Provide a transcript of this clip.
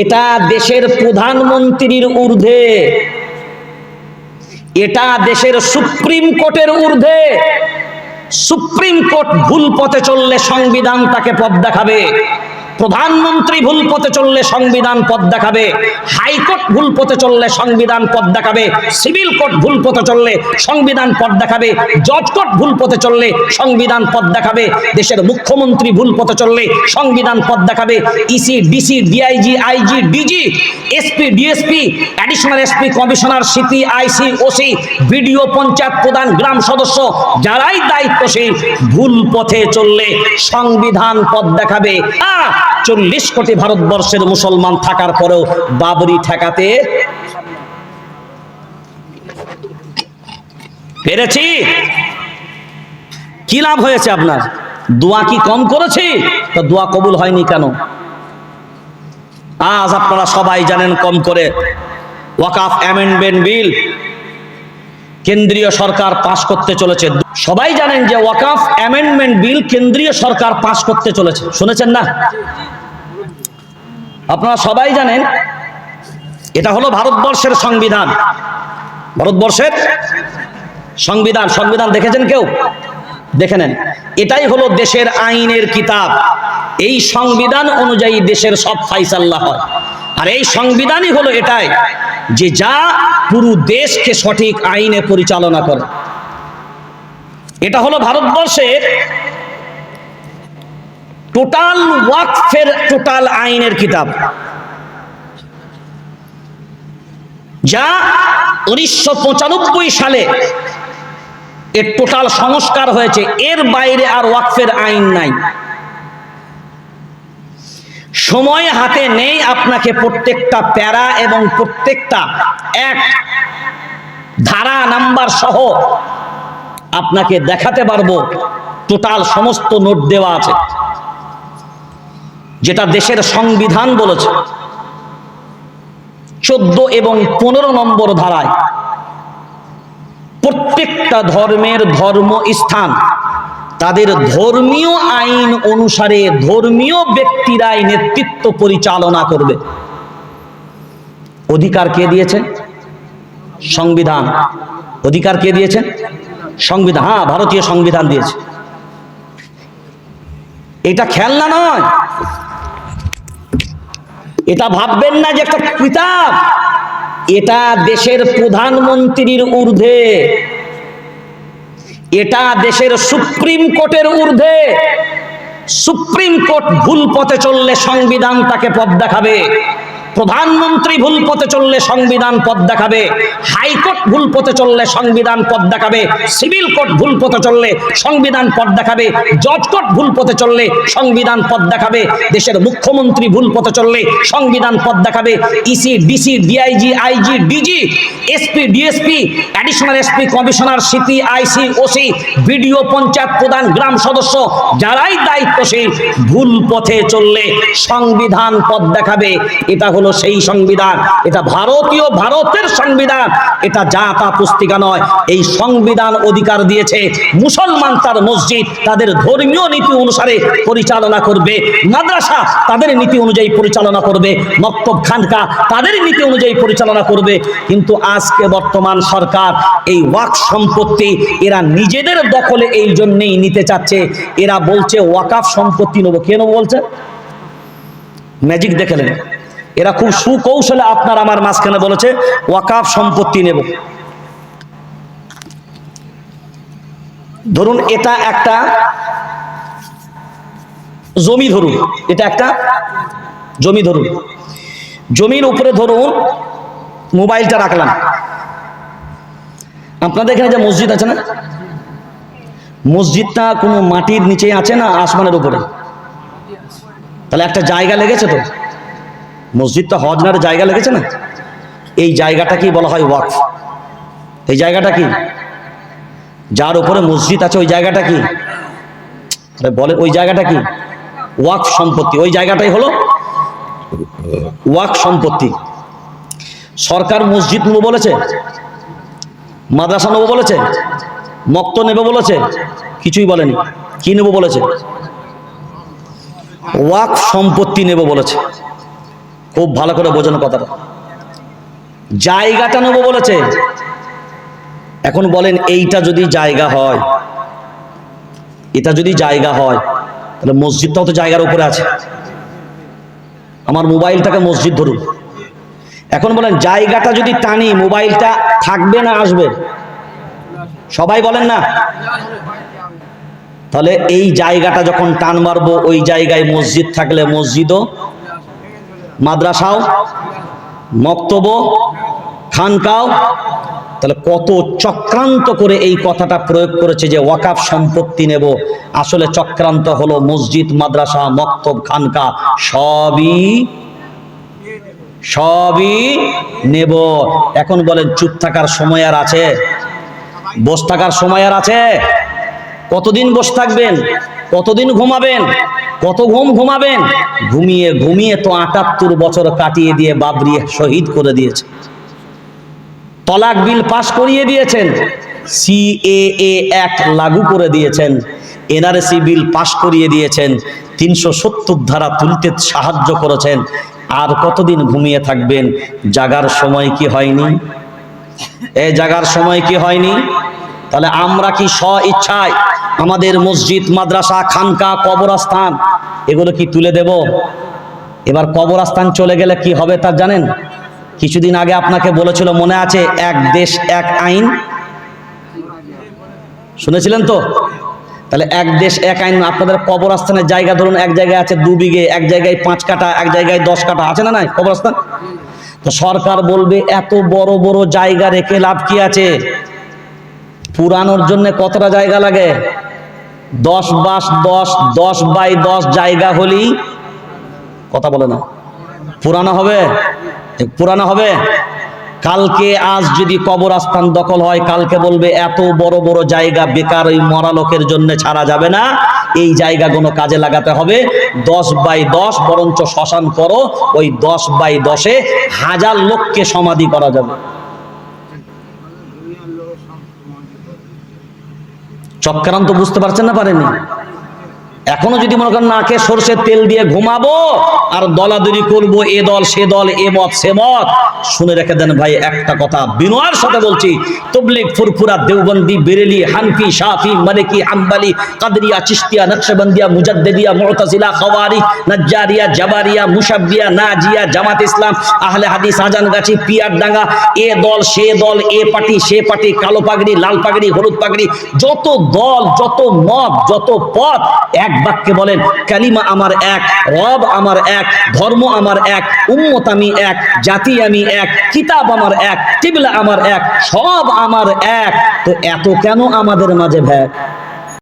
এটা দেশের প্রধানমন্ত্রীর ঊর্ধ্বে। এটা দেশের সুপ্রিম কোর্টের ঊর্ধ্বে। সুপ্রিম কোর্ট ভুল পথে চললে সংবিধান তাকে পথ দেখাবে। প্রধানমন্ত্রী ভুল পথে চললে সংবিধান পথ দেখাবে হাইকোর্ট ভুল পথে চললে সংবিধান পথ দেখাবে সিভিল কোর্ট ভুল পথে চললে সংবিধান পথ দেখাবে জজ কোর্ট ভুল পথে চললে সংবিধান পথ দেখাবে দেশের মুখ্যমন্ত্রী ভুল পথে চললে সংবিধান পথ দেখাবে EC DC DIG IG DG SP DSP additional SP commissioner CP IC OC BDO panchayat প্রধান গ্রাম সদস্য যারাই দায়িত্বশীল ভুল পথে চললে সংবিধান পথ দেখাবে। আহ, চল্লিশ কোটি ভারতবর্ষের মুসলমান থাকার পরেও বাবরি ঠেকাতে পেরেছি? কি লাভ হয়েছে আপনার? দোয়া কি কম করেছি? তা দোয়া কবুল হয়নি কেন? আজ আপনারা সবাই জানেন কম করে। ওয়াকাফ অ্যামেন্ডমেন্ট বিল কেন্দ্রীয় সরকার পাশ করতে চলেছে। সবাই জানেন যে ওয়াকাফ অ্যামেন্ডমেন্ট বিল কেন্দ্রীয় সরকার পাশ করতে চলেছে। শুনেছেন না? আপনারা সবাই জানেন, এটা হলো ভারতবর্ষের সংবিধান। ভারতবর্ষের সংবিধান। সংবিধান দেখেছেন কেউ? দেখে নেন। এটাই হলো দেশের আইনের কিতাব। এই সংবিধান অনুযায়ী দেশের সব ফাইসাল্লাহ হয়। আর এই সংবিধানই হলো এটাই যে যা পুরো দেশকে সঠিক আইনে পরিচালনা করে। এটা হলো ভারতবর্ষের টোটাল ওয়াকফের টোটাল আইনের কিতাব। যা উনিশশো পঁচানব্বই সালে এর টোটাল সংস্কার হয়েছে, এর বাইরে আর ওয়াকফের আইন নাই। সময় হাতে নেই আপনাকে প্রত্যেকটা প্যারা এবং প্রত্যেকটা এক ধারা নাম্বার সহ আপনাকে দেখাতে পারব টোটাল সমস্ত নোট দেওয়া আছে, যেটা দেশের সংবিধান বলেছে। চোদ্দ এবং পনেরো নম্বর ধারায় প্রত্যেকটা ধর্মের ধর্ম স্থান তাদের ধর্মীয় আইন অনুসারে ধর্মীয় ব্যক্তিরাই নেতৃত্ব পরিচালনা করবে। অধিকার কে দিয়েছে সংবিধান। অধিকার কে দিয়েছেন? সংবিধান। হ্যাঁ ভারতীয় সংবিধান দিয়েছে। এটা খেলনা নয়। এটা ভাববেন না যে একটা কিতাব। এটা দেশের প্রধানমন্ত্রীর ঊর্ধ্বে। এটা দেশের সুপ্রিম কোর্টের ঊর্ধ্বে। সুপ্রিম কোর্ট ভুল পথে চললে সংবিধান তাকে পথ দেখাবে। প্রধানমন্ত্রী ভুল পথে চললে সংবিধান পথ দেখাবে, হাইকোর্ট ভুল পথে চললে সংবিধান পথ দেখাবে, সিভিল কোর্ট ভুল পথে চললে সংবিধান পথ দেখাবে, জজ কোর্ট ভুল পথে চললে সংবিধান পথ দেখাবে, দেশের মুখ্যমন্ত্রী ভুল পথে চললে সংবিধান পথ দেখাবে, EC, DC, DIG, IG, DG, SP, DSP, additional SP, commissioner, CP, IC, OC, BDO, panchayat প্রধান, গ্রাম সদস্য, যারাই দায়িত্বশীল, ভুল পথে চললে সংবিধান পথ দেখাবে, এটা হলো সেই সংবিধান। এটা ভারতীয় ভারতের সংবিধান। এটা যা তা পুস্তিকা নয়। এই সংবিধান অধিকার দিয়েছে মুসলমান তার মসজিদ, তাদের ধর্মীয় নীতি অনুসারে পরিচালনা করবে। মাদ্রাসা তাদের নীতি অনুযায়ী পরিচালনা করবে। মক্তব খানকা তাদের নীতি অনুযায়ী পরিচালনা করবে। কিন্তু আজকে বর্তমান সরকার এই ওয়াক সম্পত্তি এরা নিজেদের দখলে এই জন্যেই নিতে চাচ্ছে। এরা বলছে, ওয়াকাফ সম্পত্তি নেব। কেন বলছে? ম্যাজিক দেখেলেন এরা খুব সুকৌশলে আপনার আমার মাঝখানে বলেছে, ওয়াকাফ সম্পত্তি নেব। ধরুন এটা একটা জমি ধরুন, এটা একটা জমি ধরুন। জমির উপরে ধরুন, মোবাইলটা রাখলাম। আপনাদের এখানে যে মসজিদ আছে না? মসজিদটা কোনো মাটির নিচে আছে না আসমানের উপরে? তাহলে একটা জায়গা লেগেছে তো? মসজিদটা হজনার জায়গা লেগেছে না? এই জায়গাটা কি বলা হয় ওয়াকফ? এই জায়গাটা কি? যার উপরে মসজিদ আছে, ওই জায়গাটা কি? বলে, ওই জায়গাটা কি? ওয়াক সম্পত্তি। ওই জায়গাটাই হলো ওয়াক সম্পত্তি। সরকার মসজিদ নেব বলেছে, মাদ্রাসা নেব বলেছে, মক্ত নেবে বলেছে, কিছুই বলেনি। কি নেব বলেছে? ওয়াক সম্পত্তি নেব বলেছে। খুব ভালো করে বোঝানো কথাটা। জায়গাটা নেব বলেছে। এখন বলেন, এইটা যদি জায়গা হয়, এটা যদি জায়গা হয়, তাহলে মসজিদটাও তো জায়গার উপরে আছে। আমার মোবাইলটাকে মসজিদ ধরুন। এখন বলেন, জায়গাটা যদি টানি, মোবাইলটা থাকবে না, আসবে? সবাই বলেন না? তাহলে এই জায়গাটা যখন টান মারবো, ওই জায়গায় মসজিদ থাকলে মসজিদও মাদ্রাসাও মক্তব খানকাও। তাহলে কত চক্রান্ত করে এই কথাটা প্রয়োগ করেছে যে ওয়াকাফ সম্পত্তি নেব। আসলে চক্রান্ত হলো মসজিদ, মাদ্রাসা, মক্তব, খানকা, সবই সবই নেব। এখন বলেন, চুপ থাকার সময় আর আছে? বস থাকার সময় আর আছে? কতদিন বস থাকবেন? কতদিন ঘুমাবেন? কত ঘুম ঘুমাবেন? ঘুমিয়ে ঘুমিয়ে তো আটাত্তর বছর কাটিয়ে দিয়ে বাবরি শহীদ করে দিয়েছে তলাক বিল পাশ করিয়ে দিয়েছেন। সিএএ অ্যাক্ট লাগু করে দিয়েছেন। এনআরসি বিল পাশ করিয়ে দিয়েছেন। তিনশো সত্তর ধারা তুলতে সাহায্য করেছেন। আর কতদিন ঘুমিয়ে থাকবেন? জাগার সময় কি হয়নি? এ জাগার সময় কি হয়নি? তাহলে আমরা কি স্ব ইচ্ছায় আমাদের মসজিদ, মাদ্রাসা, খানকা, কবরস্থান, এগুলো কি তুলে দেব? এবার কবরস্থান চলে গেলে কি হবে তা জানেন? কিছুদিন আগে আপনাকে বলেছিল, মনে আছে, এক দেশ, এক আইন। শুনেছিলেন তো? তাহলে এক দেশ, এক আইন, আপনাদের কবরস্থানের জায়গা ধরুন, এক জায়গায় আছে দু বিঘে, এক জায়গায় পাঁচ কাটা এক জায়গায় দশ কাটা আছে না নাই কবরস্থান? তো সরকার বলবে, এত বড় বড় জায়গা রেখে লাভ কি আছে? পুরানোর জন্য কতটা জায়গা লাগে? দশ বাস, দশ দশ বাই দশ জায়গা হলেই কথা বলে না। পুরানো হবে? পুরানো হবে? কালকে, আজ যদি কবর কবরস্থান দখল হয়, কালকে বলবে, এত বড় বড় জায়গা বেকার ওই মরা লোকের জন্য ছাড়া যাবে না। এই জায়গাগুলো কাজে লাগাতে হবে। দশ বাই দশ, বরঞ্চ শ্মশান করো। ওই দশ বাই দশে হাজার লোককে সমাধি করা যাবে। চক্রান্ত বুঝতে পারছেন না পারেনি এখনও যদি মনে করেন নাকে সর্ষের তেল দিয়ে ঘুমাবো আর দলাদলি করব, এ দল, সে দল, এ মত, সে মত, শুনে রেখে দেন ভাই একটা কথা। বিনয়ের সাথে বলছি তবলিক ফুরফুরা, দেওবন্দি, বেরেলি, হানফি, শাফি, মালিকি, হাম্বালি, কাদরিয়া চিস্তিয়া নকশবন্দিয়া, মুজাদ্দিদিয়া, মুতাজিলা, খাওয়ারি, নাজ্জারিয়া, জাবারিয়া মুসাব্বিয়া নাজিয়া, জামাত ইসলাম, আহলে হাদিস, আজানগাছি, পিয়ারডাঙ্গা, এ দল, সে দল, এ পার্টি, সে পার্টি, কালো পাগড়ি, লাল পাগড়ি, হলুদ পাগড়ি, যত দল, যত মত, যত পথ, এক বাক্যে বলেন, কালিমা আমার এক, রব আমার এক, ধর্ম আমার এক, উম্মত আমি এক, জাতি আমি এক, কিতাব আমার এক টিবলা আমার এক, সব আমার এক। তো এত কেন আমাদের মাঝে ভ্যাক